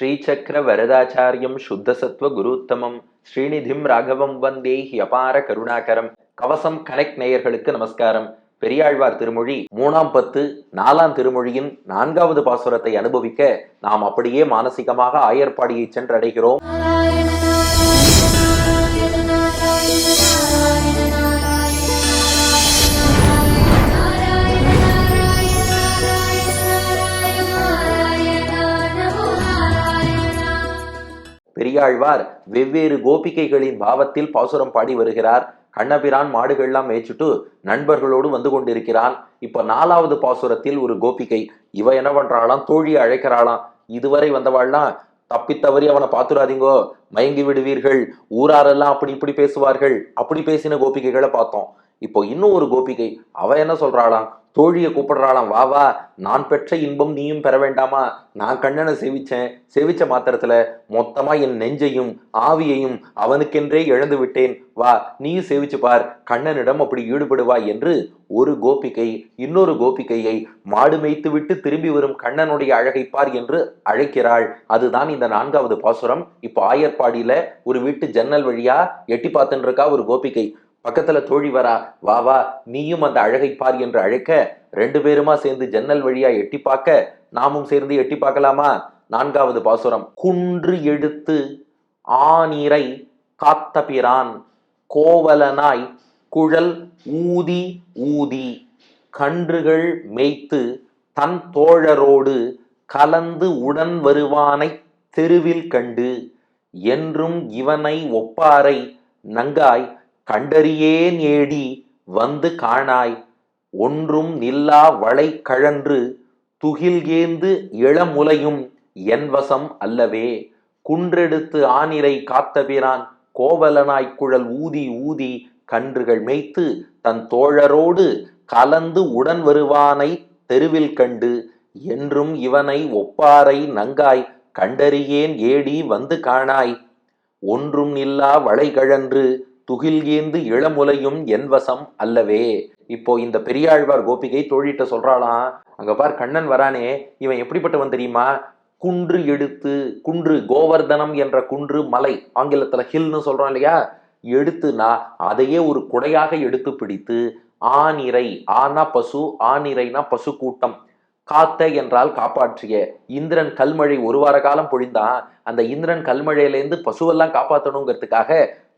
ஸ்ரீசக்கர வரதாச்சாரியம் சுத்தசத்வ குருத்தமம். ஸ்ரீநிதிம் ராகவம் வந்தே அபார கருணாகரம். கவசம் கனெக்ட் நேயர்களுக்கு நமஸ்காரம். பெரியாழ்வார் திருமொழி மூணாம் பத்து நாலாம் திருமொழியின் நான்காவது பாசுரத்தை அனுபவிக்க நாம் அப்படியே மானசீகமாக ஆயர்பாடியை சென்றடைகிறோம். பெரியாழ்வார் வெவ்வேறு கோபிகைகளின் பாவத்தில் பாசுரம் பாடி வருகிறார். கண்ணபிரான் மாடுகள்லாம் மேய்ச்சிட்டு நண்பர்களோடு வந்து கொண்டிருக்கிறான். இப்ப நாலாவது பாசுரத்தில் ஒரு கோபிகை. இவ என்ன பண்றாளாம்? தோழி அழைக்கிறாளாம். இதுவரை வந்தவாள்லாம் தப்பி தவறி அவனை பார்த்துடாதீங்கோ மயங்கி விடுவீர்கள். ஊராரெல்லாம் அப்படி இப்படி பேசுவார்கள். அப்படி பேசின கோபிகைகளை பார்த்தோம். இப்போ இன்னும் ஒரு கோபிகை. அவ என்ன சொல்றாளாம்? தோழியை கூப்பிடுறாளாம். வா வா நான் பெற்ற இன்பம் நீயும் பெற வேண்டாமா? நான் கண்ணனை சேவிச்சேன். சேவிச்ச மாத்திரத்துல மொத்தமா என் நெஞ்சையும் ஆவியையும் அவனுக்கென்றே இழந்து விட்டேன். வா நீயும் சேவிச்சு பார். கண்ணனிடம் அப்படி ஈடுபடுவா என்று ஒரு கோபிகை இன்னொரு கோபிகையை மாடு மேய்த்து விட்டு திரும்பி வரும் கண்ணனுடைய அழகை பார் என்று அழைக்கிறாள். அதுதான் இந்த நான்காவது பாசுரம். இப்போ ஆயர்பாடியில ஒரு வீட்டு ஜன்னல் வழியா எட்டி பார்த்துட்டு இருக்கா ஒரு கோபிகை. பக்கத்துல தோழி வரா வா வா நீயும் அந்த அழகை பார் என்று அழைக்க ரெண்டு பேருமா சேர்ந்து ஜன்னல் வழியா எட்டி பார்க்க நாமும் சேர்ந்து எட்டி பார்க்கலாமா? நான்காவது பாசுரம். குன்று எடுத்து ஆநீரை காத்த பிரான் கோவலனாய் குழல் ஊதி ஊதி கன்றுகள் மேய்த்து தன் தோழரோடு கலந்து உடன் வருவானை தெருவில் கண்டு என்றும் இவனை ஒப்பாரை நங்காய் கண்டறியேன் ஏடி வந்து காணாய். ஒன்றும் நில்லா வளை கழன்று துகில் ஏந்து இளமுலையும் என் வசம் அல்லவே. குன்றெடுத்து ஆனிரை காத்தபிரான் கோவலனாய்க் குழல் ஊதி ஊதி கன்றுகள் மேய்த்து தன் தோழரோடு கலந்து உடன் வருவானை தெருவில் கண்டு என்றும் இவனை ஒப்பாரை நங்காய் கண்டறியேன் ஏடி வந்து காணாய். ஒன்றும் இல்லா வளைகழன்று துகில் ஏந்து இளமுலையும் என் வசம் அல்லவே. இப்போ இந்த பெரியாழ்வார் கோபிகை தோழிட்ட சொல்றாளாம் அங்க பார் கண்ணன் வரானே இவன் எப்படிப்பட்டவன் தெரியுமா? குன்று எடுத்து குன்று கோவர்தனம் என்ற குன்று மலை ஆங்கிலத்துல ஹில்னு சொல்றோம் இல்லையா? எடுத்துனா அதையே ஒரு குடையாக எடுத்து பிடித்து ஆனிரை ஆனா பசு ஆனிரைனா பசு கூட்டம் காத்த என்றால் காப்பாற்றிய. இந்திரன் கல்மழை ஒரு வார காலம் பொழிந்தான் அந்த இந்திரன் கல்மழையிலேருந்து பசுவெல்லாம் காப்பாற்றணுங்கிறதுக்காக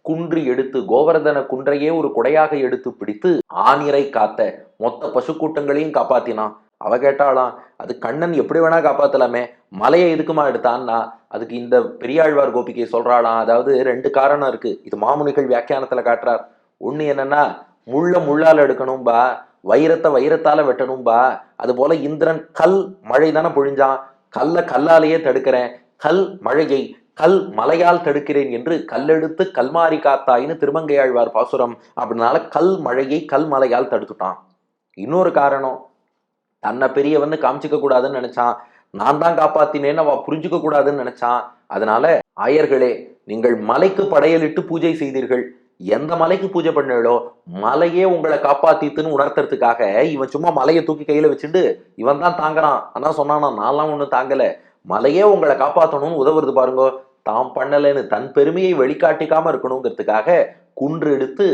குன்று எடுத்து கோவர்தன குன்றையே ஒரு குடையாக எடுத்து பிடித்து ஆனிரை காத்த மொத்த பசு கூட்டங்களையும் காப்பாத்தினான். அவ கேட்டாளாம் அது கண்ணன் எப்படி வேணா காப்பாத்தலாமே மலையை எதுக்குமா எடுத்தான்னா அதுக்கு இந்த பெரியாழ்வார் கோபிக்கை சொல்றாளாம் அதாவது ரெண்டு காரணம் இருக்கு. இது மாமுனிகள் வியாக்கியானத்துல காட்டுறார். ஒண்ணு என்னன்னா முள்ள முள்ளால் எடுக்கணும்பா வைரத்தை வைரத்தால வெட்டணும்பா அது போல இந்திரன் கல் மழை தானே பொழிஞ்சான். கல்ல கல்லாலேயே தடுக்கிறேன் கல் மழையை கல் மலையால் தடுக்கிறேன் என்று கல்லெடுத்து கல்மாரி காத்தாயின்னு திருமங்கையாழ்வார் பாசுரம் அப்படினால கல் மழையை கல் மலையால் தடுத்துட்டான். இன்னொரு காரணம் தன்னை பெரியவன்னு காமிச்சிக்க கூடாதுன்னு நினைச்சான். நான் தான் காப்பாத்தினேன்னு அவ புரிஞ்சுக்க கூடாதுன்னு நினைச்சான். அதனால ஆயர்களே நீங்கள் மலைக்கு படையலிட்டு பூஜை செய்தீர்கள். எந்த மலைக்கு பூஜை பண்ணீங்களோ மலையே உங்களை காப்பாத்தித்துன்னு உணர்த்துறதுக்காக இவன் சும்மா மலையை தூக்கி கையில வச்சுட்டு இவன் தான் தாங்குறான். ஆனா சொன்னானா நான்லாம் ஒன்றும் தாங்கல. மலையே உங்களை காப்பாற்றணும்னு உதவுறது பாருங்க. தாம் பண்ணலைன்னு தன் பெருமையை வெளிக்காட்டிக்காம இருக்கணுங்கிறதுக்காக குன்று எடுத்து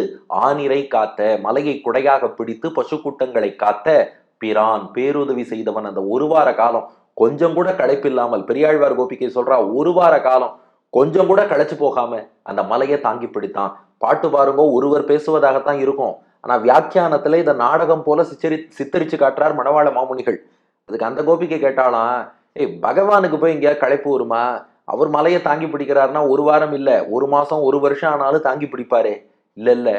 ஆனிரை காத்த மலையை குடையாக பிடித்து பசு கூட்டங்களை காத்த பிரான் பேருதவி செய்தவன் அந்த ஒரு வார காலம். கொஞ்சம் கூட களைப்பில்லாமல் பெரியாழ்வார் கோபிக்கை சொல்றா ஒரு வார காலம். கொஞ்சம் கூட களைச்சு போகாம அந்த மலையை தாங்கி பிடித்தான். பாட்டு பாருங்க ஒருவர் பேசுவதாகத்தான் இருக்கும். ஆனா வியாக்கியானத்துல இதை நாடகம் போல சிச்சரி சித்தரிச்சு காட்டுறார் மணவாள மாமுனிகள். அதுக்கு அந்த கோபிக்கை கேட்டாலாம் ஏய் பகவானுக்கு போய் எங்கேயாவது களைப்பு வருமா? அவர் மலையை தாங்கி பிடிக்கிறாருன்னா ஒரு வாரம் இல்லை ஒரு மாதம் ஒரு வருஷம் ஆனாலும் தாங்கி பிடிப்பாரே. இல்லை இல்லை.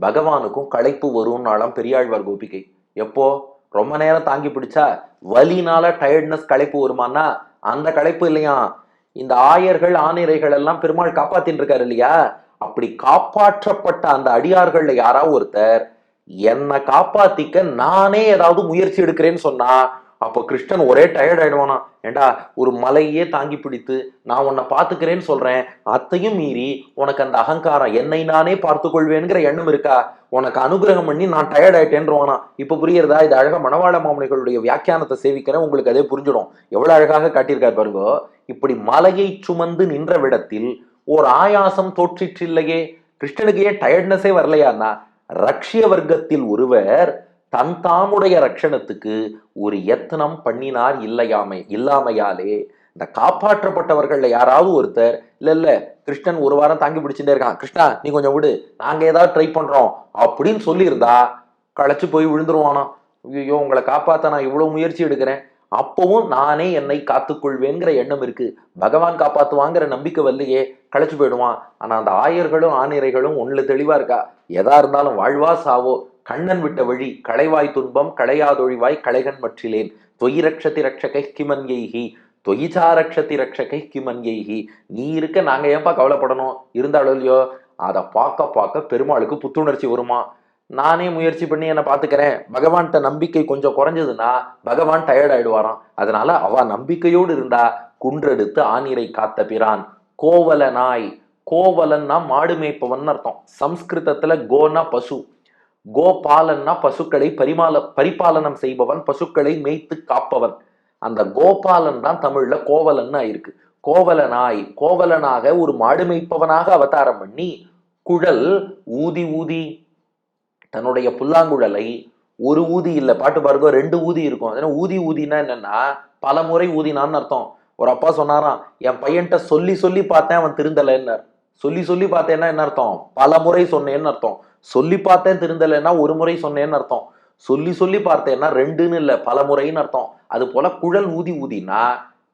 பகவானுக்கும் களைப்பு வரும்னாலாம் பெரியாழ்வார் கோபிகை. எப்போ? ரொம்ப நேரம் தாங்கி பிடிச்சா வலினால டயர்ட்னஸ் களைப்பு வருமானா அந்த களைப்பு இல்லையா? இந்த ஆயர்கள் ஆணிரைகள் எல்லாம் பெருமாள் காப்பாத்தின்னு இருக்காரு இல்லையா? அப்படி காப்பாற்றப்பட்ட அந்த அடியார்கள்ல யாராவது ஒருத்தர்? என்னை காப்பாத்திக்க நானே ஏதாவது முயற்சி எடுக்கிறேன்னு சொன்னா அப்போ கிருஷ்ணன் ஒரே டயர்ட் ஆயிடுவானா? ஏண்டா ஒரு மலையே தாங்கி பிடித்து நான் உன்னை பார்த்துக்கிறேன்னு சொல்றேன். அத்தையும் மீறி உனக்கு அந்த அகங்காரம் என்னை நானே பார்த்து கொள்வேங்கிற எண்ணம் இருக்கா? உனக்கு அனுகிரகம் பண்ணி நான் டயர்ட் ஆயிட்டேன்றவானா இப்போ புரியுறதா? இது அழகாக மணவாள மாமனிகளுடைய வியாக்கியானத்தை சேவிக்கிறேன் உங்களுக்கு அதே புரிஞ்சிடும். எவ்வளவு அழகாக காட்டியிருக்காரு பாருங்கோ. இப்படி மலையை சுமந்து நின்ற விடத்தில் ஓர் ஆயாசம் தோற்றிற்றில்லையே. கிருஷ்ணனுக்கு ஏன் டயர்ட்னஸே வரலையான்னா ரக்ஷிய வர்க்கத்தில் ஒருவர் தன் தாமுடைய ரட்சணத்துக்கு ஒரு எத்தனம் பண்ணினார் இல்லையாமை இல்லாமையாலே. இந்த காப்பாற்றப்பட்டவர்கள்ல யாராவது ஒருத்தர் இல்ல இல்ல கிருஷ்ணன் ஒரு வாரம் தாங்கி பிடிச்சுட்டே இருக்கான். கிருஷ்ணா நீ கொஞ்சம் விடு. நாங்க ஏதாவது ட்ரை பண்றோம். அப்படின்னு சொல்லியிருந்தா களைச்சு போய் விழுந்துருவானா. ஐயோ உங்களை காப்பாத்த நான் இவ்வளவு முயற்சி எடுக்கிறேன். அப்பவும் நானே என்னை காத்துக்கொள்வேங்கிற எண்ணம் இருக்கு. பகவான் காப்பாத்துவாங்கிற நம்பிக்கை வரலையே. களைச்சு போயிடுவான். ஆனா அந்த ஆயர்களும் ஆணிரைகளும் ஒண்ணுல தெளிவா இருக்கா? எதா இருந்தாலும் வாழ்வா சாவோ. கண்ணன் விட்ட வழி களைவாய் துன்பம் களையாதொழிவாய் களைகன் மற்றிலேன். தொய் ரக்ஷதி ரக்ஷகை கிமன்யைஹி தொய்சா ரக்ஷதி ரக்ஷகை கிமன்யைஹி நீ இருக்க நாங்க ஏன்பா கவலைப்படணும்? இருந்தாலும் இல்லையோ? அதை பார்க்க பார்க்க பெருமாளுக்கு புத்துணர்ச்சி வருமா? நானே முயற்சி பண்ணி என்னை பார்த்துக்கிறேன். பகவான்கிட்ட நம்பிக்கை கொஞ்சம் குறைஞ்சதுன்னா பகவான் டயர்ட் ஆயிடுவாராம். அதனால அவ நம்பிக்கையோடு இருந்தா குன்றெடுத்து ஆநீரை காத்த பிரான். கோவல நாய் கோவலன்னா மாடு மேய்ப்பவன் அர்த்தம். சம்ஸ்கிருதத்துல கோனா பசு. கோபாலன்னா பசுக்களை பரிமால பரிபாலனம் செய்பவன் பசுக்களை மேய்த்து காப்பவன். அந்த கோபாலன் தான் தமிழ்ல கோவலன் ஆயிருக்கு கோவலனாய் கோவலனாக ஒரு மாடு மேய்ப்பவனாக அவதாரம் பண்ணி குழல் ஊதி ஊதி தன்னுடைய புல்லாங்குழலை ஒரு ஊதி இல்லை பாட்டு பாருங்க ரெண்டு ஊதி இருக்கும். அதனால ஊதி ஊதினா என்னன்னா பல முறை ஊதினான்னு அர்த்தம். ஒரு அப்பா சொன்னாராம் என் பையன்கிட்ட சொல்லி சொல்லி பார்த்தேன் அவன் திருந்தலைன்னார். சொல்லி சொல்லி பார்த்தேன்னா என்ன அர்த்தம்? பல முறை சொன்னேன்னு அர்த்தம். சொல்லி பார்த்தேன் திருந்தலைன்னா ஒரு முறை சொன்னேன்னு அர்த்தம். சொல்லி சொல்லி பார்த்தேன்னா ரெண்டுன்னு இல்லை பல முறைன்னு அர்த்தம். அது போல குழல் ஊதி ஊதினா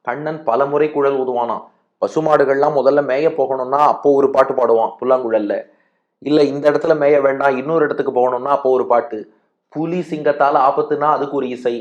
கண்ணன் பல முறை குழல் ஊதுவானாம். பசுமாடுகள்லாம் முதல்ல மேய போகணும்னா அப்போ ஒரு பாட்டு பாடுவான் புல்லாங்குழல்ல. இல்ல இந்த இடத்துல மேய வேண்டாம் இன்னொரு இடத்துக்கு போகணும்னா அப்போ ஒரு பாட்டு. புலி சிங்கத்தால் ஆபத்துனா அதுக்கு ஒரு இசை.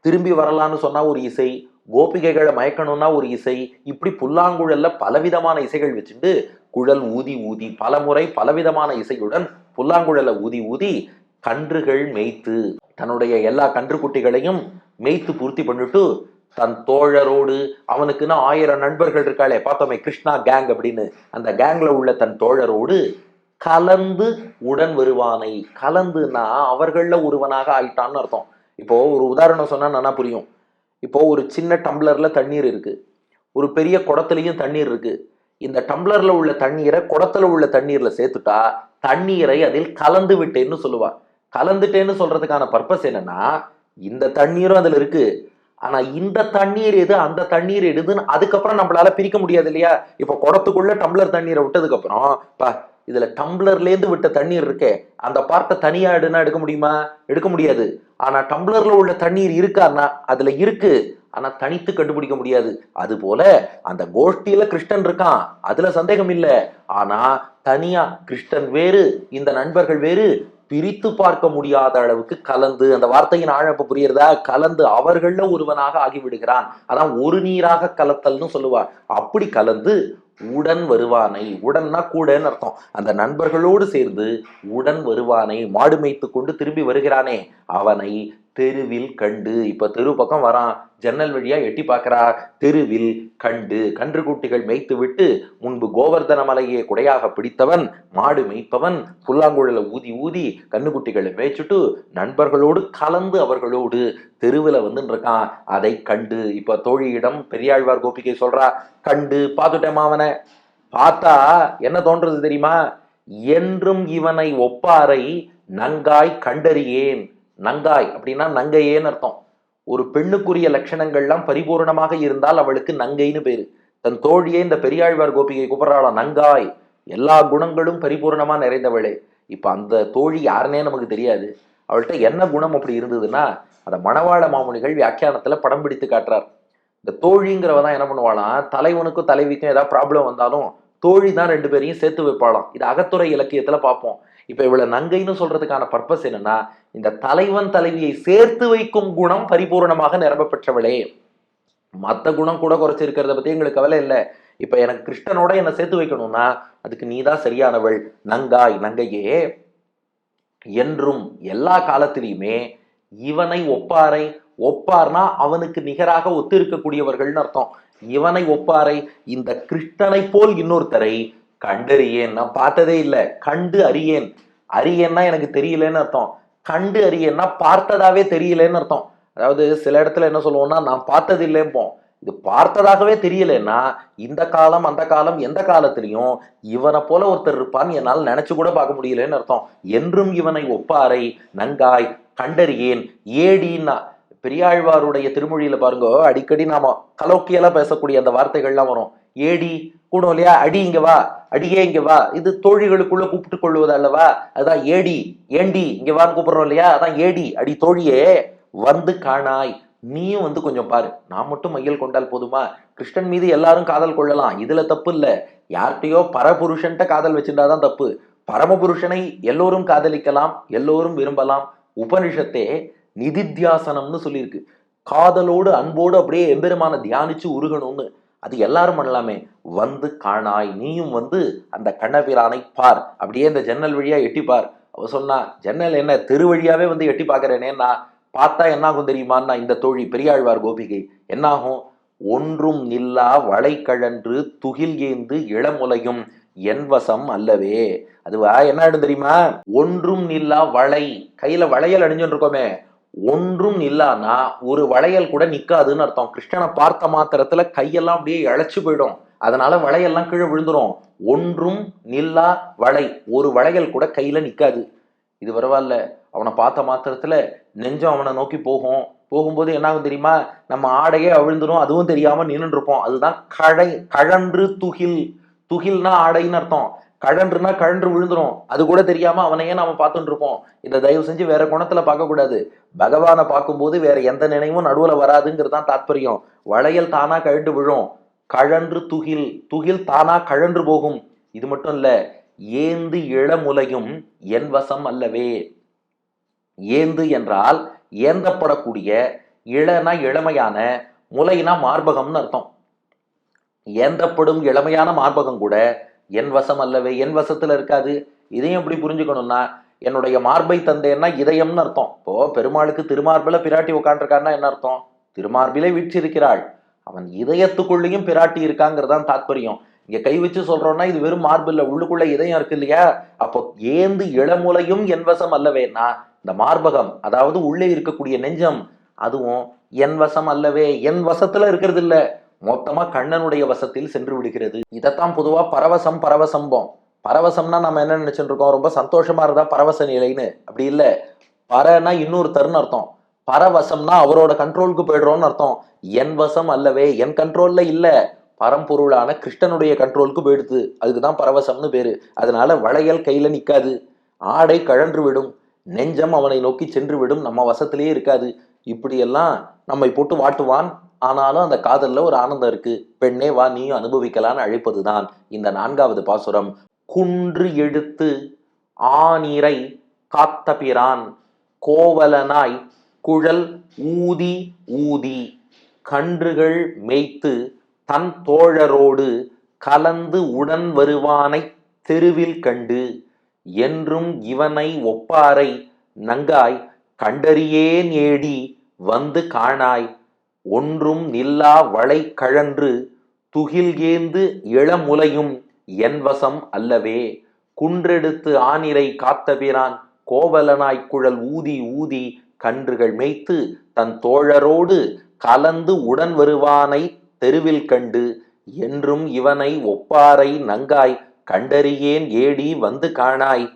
திரும்பி வரலான்னு சொன்னா ஒரு இசை. கோபிகைகளை மயக்கணும்னா ஒரு இசை. இப்படி புல்லாங்குழல்ல பலவிதமான இசைகள் வச்சுட்டு குழல் ஊதி ஊதி பல முறை பலவிதமான இசையுடன் புல்லாங்குழலை ஊதி ஊதி கன்றுகள் மேய்த்து தன்னுடைய எல்லா கன்றுக்குட்டிகளையும் மேய்த்து பூர்த்தி பண்ணிட்டு தன் தோழரோடு அவனுக்குன்னு ஆயிரம் நண்பர்கள் இருக்காளே பார்த்தோமே கிருஷ்ணா கேங் அப்படின்னு. அந்த கேங்ல உள்ள தன் தோழரோடு கலந்து உடன் வருவானை. கலந்துன்னா அவர்கள்ல ஒருவனாக ஆயிட்டான்னு அர்த்தம். இப்போ ஒரு உதாரணம் சொன்னா நல்லா புரியும். இப்போ ஒரு சின்ன டம்ளர்ல தண்ணீர் இருக்கு. ஒரு பெரிய குடத்துலயும் தண்ணீர் இருக்கு. இந்த டம்ளர்ல உள்ள தண்ணீரை குடத்துல உள்ள தண்ணீர்ல சேர்த்துட்டா தண்ணீரை அதில் கலந்து விட்டேன்னு சொல்லுவா. கலந்துட்டேன்னு சொல்றதுக்கான பர்பஸ் என்னன்னா இந்த தண்ணீரும் அதுல இருக்கு. ஆனா இந்த தண்ணீர் எது? அந்த தண்ணீர் எடுதுன்னு அதுக்கப்புறம் நம்மளால பிரிக்க முடியாது இல்லையா? இப்போ குடத்துக்குள்ள டம்ளர் தண்ணீரை விட்டதுக்கு அப்புறம் பா இதுல டம்ளர்ல இருந்து விட்ட தண்ணீர் இருக்கே. அந்த பார்ட்டை தனியா எடுனா எடுக்க முடியுமா? எடுக்க முடியாது. ஆனா டம்ளர்ல உள்ள தண்ணீர் இருக்கான்னா அதுல இருக்கு. ஆனா தனித்து கண்டுபிடிக்க முடியாது. அது போல அந்த கோஷ்டியில கிருஷ்ணன் இருக்கான். அதுல சந்தேகம் இல்லை. ஆனா தனியா கிருஷ்ணன் வேறு இந்த நண்பர்கள் வேறு பிரித்து பார்க்க முடியாத அளவுக்கு கலந்து அந்த வார்த்தையின் ஆழப்பு புரியறதா கலந்து அவர்கள்ல ஒருவனாக ஆகிவிடுகிறான். அதான் ஒரு நீராக கலத்தல்னு சொல்லுவார் அப்படி கலந்து உடன் வருவானை உடன்னா கூடன்னு அர்த்தம். அந்த நண்பர்களோடு சேர்ந்து உடன் வருவானை மாடு மேய்த்து கொண்டு திரும்பி வருகிறானே அவனை தெருவில் கண்டு. இப்ப தெரு பக்கம் வரான் ஜன்னல் வழியா எட்டி பார்க்கறா தெருவில் கண்டு. கன்றுக்குட்டிகள் மேய்த்து விட்டு முன்பு கோவர்தன மலையை குடையாக பிடித்தவன் மாடு மேய்ப்பவன் புல்லாங்குழல ஊதி ஊதி கண்ணுக்குட்டிகளை மேய்ச்சிட்டு நண்பர்களோடு கலந்து அவர்களோடு தெருவில் வந்துருக்கான் அதை கண்டு இப்ப தோழியிடம் பெரியாழ்வார் கோபிகை சொல்றா கண்டு பார்த்துட்டேமா அவனை பார்த்தா என்ன தோன்றது தெரியுமா? என்றும் இவனை ஒப்பாரை நங்காய் கண்டறியேன். நங்காய் அப்படின்னா நங்கையேன்னு அர்த்தம். ஒரு பெண்ணுக்குரிய லட்சணங்கள்லாம் பரிபூர்ணமாக இருந்தால் அவளுக்கு நங்கைன்னு பேரு. தன் தோழியே இந்த பெரியாழ்வார் கோபிகை கூப்பிடுறாளா? நங்காய். எல்லா குணங்களும் பரிபூர்ணமா நிறைந்தவளே. இப்ப அந்த தோழி யாருன்னே நமக்கு தெரியாது. அவள்கிட்ட என்ன குணம் அப்படி இருந்ததுன்னா அந்த மணவாள மாமுனிகள் வியாக்கியானத்துல படம் பிடித்து காட்டுறார். இந்த தோழிங்கிறவ தான் என்ன பண்ணுவாளாம்? தலைவனுக்கும் தலைவிக்கும் ஏதாவது ப்ராப்ளம் வந்தாலும் தோழி தான் ரெண்டு பேரையும் சேர்த்து வைப்பாளாம். இது அகத்துறை இலக்கியத்துல பார்ப்போம். இப்போ இவ்வளவு நங்கைன்னு சொல்றதுக்கான பர்பஸ் என்னன்னா இந்த தலைவன் தலைவியை சேர்த்து வைக்கும் குணம் பரிபூர்ணமாக நிரம்ப பெற்றவளே குணம் கூட குறைச்சிருக்கிறத பத்தி எங்களுக்கு கவலை இல்லை. இப்ப எனக்கு கிருஷ்ணனோட என்னை சேர்த்து வைக்கணும்னா அதுக்கு நீதான் சரியானவள். நங்காய் நங்கையே. என்றும் எல்லா காலத்திலையுமே இவனை ஒப்பாரை ஒப்பார்னா அவனுக்கு நிகராக ஒத்து இருக்கக்கூடியவர்கள்னு அர்த்தம். இவனை ஒப்பாரை இந்த கிருஷ்ணனை போல் இன்னொருத்தரை கண்டறியேன் நான் பார்த்ததே இல்லை. கண்டு அறியேன். அறியேன்னா எனக்கு தெரியலன்னு அர்த்தம். கண்டு அறியேன்னா பார்த்ததாவே தெரியலன்னு அர்த்தம். அதாவது சில இடத்துல என்ன சொல்லுவோம்னா நான் பார்த்தது இல்லைம்போம். இது பார்த்ததாகவே தெரியலன்னா இந்த காலம் அந்த காலம் எந்த காலத்திலையும் இவனை போல ஒருத்தர் இருப்பான்னு என்னால் நினைச்சு கூட பார்க்க முடியலன்னு அர்த்தம். என்றும் இவனை ஒப்பாரை நன்காய் கண்டறியேன். ஏடின்னா பெரியாழ்வாருடைய திருமொழியில பாருங்க அடிக்கடி நாம கலோக்கியலா பேசக்கூடிய அந்த வார்த்தைகள்லாம் வரும். ஏடி கூடும் இல்லையா? அடி இங்க வா. அடியே இங்க வா. இது தோழிகளுக்குள்ள கூப்பிட்டு கொள்வது அல்லவா? அதான் ஏடி ஏண்டி இங்க வான்னு கூப்பிடுறோம் இல்லையா? அதான் ஏடி. அடி தோழியே வந்து காணாய். நீயும் வந்து கொஞ்சம் பாரு. நான் மட்டும் மையல் கொண்டால் போதுமா? கிருஷ்ணன் மீது எல்லாரும் காதல் கொள்ளலாம். இதுல தப்பு இல்ல. யார்கிட்டயோ பரபுருஷன்ட்ட காதல் வச்சிருந்தாதான் தப்பு. பரமபுருஷனை எல்லோரும் காதலிக்கலாம் எல்லோரும் விரும்பலாம். உபனிஷத்தே நிதித்தியாசனம்னு சொல்லியிருக்கு. காதலோடு அன்போடு அப்படியே எம்பெருமான தியானிச்சு உருகணும்னு. அது எல்லாரும் பண்ணலாமே. வந்து காணாய் நீயும் வந்து அந்த கண்ணபிரானை பார். அப்படியே இந்த ஜன்னல் வழியா எட்டி பார். அவ சொன்னா ஜன்னல் என்ன தெரு வழியாவே வந்து எட்டி பார்க்கறேனேன்னா பார்த்தா என்னாகும் தெரியுமான்னா இந்த தோழி பெரியாழ்வார் கோபிகை. என்னாகும்? ஒன்றும் நில்லா வளைக்கழன்று துகில் ஏந்து இளமுலையும் என்வசம் அல்லவே. அதுவா என்ன ஆயிடும் தெரியுமா? ஒன்றும் நில்லா வளை. கையில வளையல் அணிஞ்சுட்டு இருக்கோமே. ஒன்றும் இல்லானா ஒரு வளையல் கூட நிக்காதுன்னு அர்த்தம். கிருஷ்ணனை பார்த்த மாத்திரத்துல கையெல்லாம் அப்படியே இழைச்சு போயிடும். அதனால வளையெல்லாம் கீழே விழுந்துரும். ஒன்றும் நில்லா வளை. ஒரு வளையல் கூட கையில நிக்காது. இது பரவாயில்ல. அவனை பார்த்த மாத்திரத்துல நெஞ்சம் அவனை நோக்கி போகும். போகும்போது என்ன ஆகும் தெரியுமா? நம்ம ஆடையே அவிழ்ந்துடும் அதுவும் தெரியாம நின்றுட்டு இருப்போம். அதுதான் கழை கழன்று துகில். துகில்னா ஆடைன்னு அர்த்தம். கழன்றுனா கழன்று விழுந்துரும். அது கூட தெரியாம அவனையே நாம பார்த்துட்டு இருப்போம் இதை தயவு செஞ்சு வேற குணத்துல பார்க்க கூடாது பகவானை பார்க்கும்போது வேற எந்த நினைவும் நடுவுல வராதுங்கிறது தான் தாத்பரியம். வளையல் தானா கழண்டு விழும். கழன்று துகில் துகில் தானா கழன்று போகும். இது மட்டும் இல்ல ஏந்து இளமுலையும் என் வசம் அல்லவே. ஏந்து என்றால் ஏந்தப்படக்கூடிய இளனா இளமையான முலைனா மார்பகம்னு அர்த்தம். ஏந்தப்படும் இளமையான மார்பகம் கூட என் வசம் அல்லவே என் வசத்துல இருக்காது. இதையும் எப்படி புரிஞ்சுக்கணும்னா என்னுடைய மார்பை தந்தேன்னா இதயம்னு அர்த்தம். இப்போ பெருமாளுக்கு திருமார்பில பிராட்டி உட்காண்டிருக்கான்னா என்ன அர்த்தம்? திருமார்பிலே வீற்றிருக்கிறாள். அவன் இதயத்துக்குள்ளேயும் பிராட்டி இருக்காங்கிறதான் தாத்பரியம். இங்க கை வச்சு சொல்றோம்னா இது வெறும் மார்பில்ல உள்ளுக்குள்ள இதயம் இருக்கு இல்லையா? அப்போ ஏந்து இளமுலையும் என் வசம் அல்லவேன்னா இந்த மார்பகம் அதாவது உள்ளே இருக்கக்கூடிய நெஞ்சம் அதுவும் என் வசம் அல்லவே. என் வசத்துல இருக்கிறது இல்லை மொத்தமா கண்ணனுடைய வசத்தில் சென்று விடுகிறது. இதைத்தான் பொதுவா பரவசம் பரவசம்பம். பரவசம்னா நம்ம என்ன நினைச்சுட்டு இருக்கோம்? ரொம்ப சந்தோஷமா இருந்தா பரவச நிலைன்னு. அப்படி இல்ல. பரனா தருன்னு அர்த்தம். பரவசம்னா அவரோட கண்ட்ரோலுக்கு போயிடுறோம்னு அர்த்தம். என் வசம் அல்லவே என் கண்ட்ரோல்ல இல்ல. பரம்பொருளான கிருஷ்ணனுடைய கண்ட்ரோலுக்கு போயிடுது. அதுக்கு தான் பரவசம்னு பேரு. அதனால வளையல் கையில நிக்காது. ஆடை கழன்று விடும். நெஞ்சம் அவனை நோக்கி சென்று விடும். நம்ம வசத்திலேயே இருக்காது. இப்படியெல்லாம் நம்மை போட்டு வாட்டுவான் ஆனாலும் அந்த காதலில் ஒரு ஆனந்தம் இருக்கு. பெண்ணே வா நீயும் அனுபவிக்கலான்னு அழைப்பதுதான் இந்த நான்காவது பாசுரம். குன்று எடுத்து ஆனிரை காத்தபிரான். கோவலனாய் குழல் ஊதி ஊதி. கன்றுகள் மேய்த்து தன் தோழரோடு கலந்து உடன் வருவானைத் தெருவில் கண்டு. என்றும் இவனை ஒப்பாரை நங்காய் கண்டறியேன் ஏடி வந்து காணாய். ஒன்றும் நில்லா வளை கழன்று துகில்கேந்து இளமுலையும் என் வசம் அல்லவே. குன்றெடுத்து ஆனிரை காத்தபிரான் கோவலனாய்க் குழல் ஊதி ஊதி கன்றுகள் மேய்த்து தன் தோழரோடு கலந்து உடன் வருவானை தெருவில் கண்டு என்றும் இவனை ஒப்பாரை நங்காய் கண்டறியேன் ஏடி வந்து காணாய்.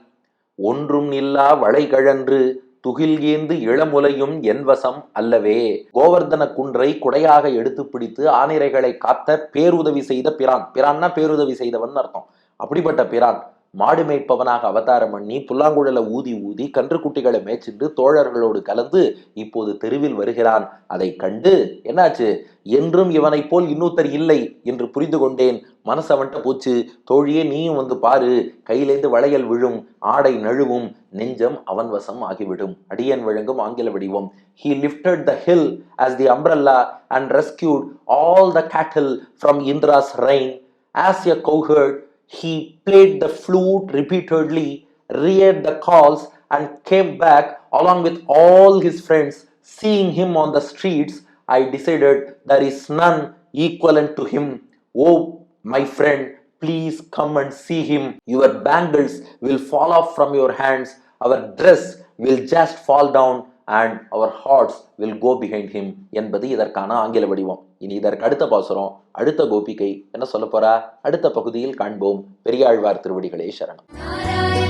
ஒன்றும் இல்லா வளைகழன்று துகில் ஏந்து இளமுலையும் என் வசம் அல்லவே. கோவர்தன குன்றை குடையாக எடுத்து பிடித்து ஆனிரைகளை காத்த பேருதவி செய்த பிரான். பிரான்னா பேருதவி செய்தவன் அர்த்தம். அப்படிப்பட்ட பிரான். மாடு மேய்ப்பவனாக அவதாரம் பண்ணி புல்லாங்குழலை ஊதி ஊதி கன்றுக்குட்டிகளை மேய்ச்சிட்டு தோழர்களோடு கலந்து இப்போது தெருவில் வருகிறான். அதை கண்டு என்னாச்சு? என்றும் இவனைப் போல் இன்னொருத்தர் இல்லை என்று புரிந்து கொண்டேன். மனசு அவன்கிட்ட போச்சு. தோழியே நீயும் வந்து பாரு. கையிலேந்து வளையல் விழும். ஆடை நழுவும். நெஞ்சம் அவன் வசம் ஆகிவிடும். அடியன் வழங்கும் ஆங்கில வடிவம். He lifted the hill as the umbrella and rescued all the cattle from Indra's rain as a cowherd he played the flute repeatedly reared the calls, and came back along with all his friends Seeing him on the streets, I decided there is none equivalent to him. Oh, my friend, please come and see him. Your bangles will fall off from your hands, our dress will just fall down, and our hearts will go behind him என்பது இதற்கான ஆங்கில வடிவம். இனி இதற்கு அடுத்த பாசுரம் அடுத்த கோபிகை என்ன சொல்ல போறா? அடுத்த பகுதியில் காண்போம் பெரியாழ்வார் திருவடிகளே சரணம். நாராயண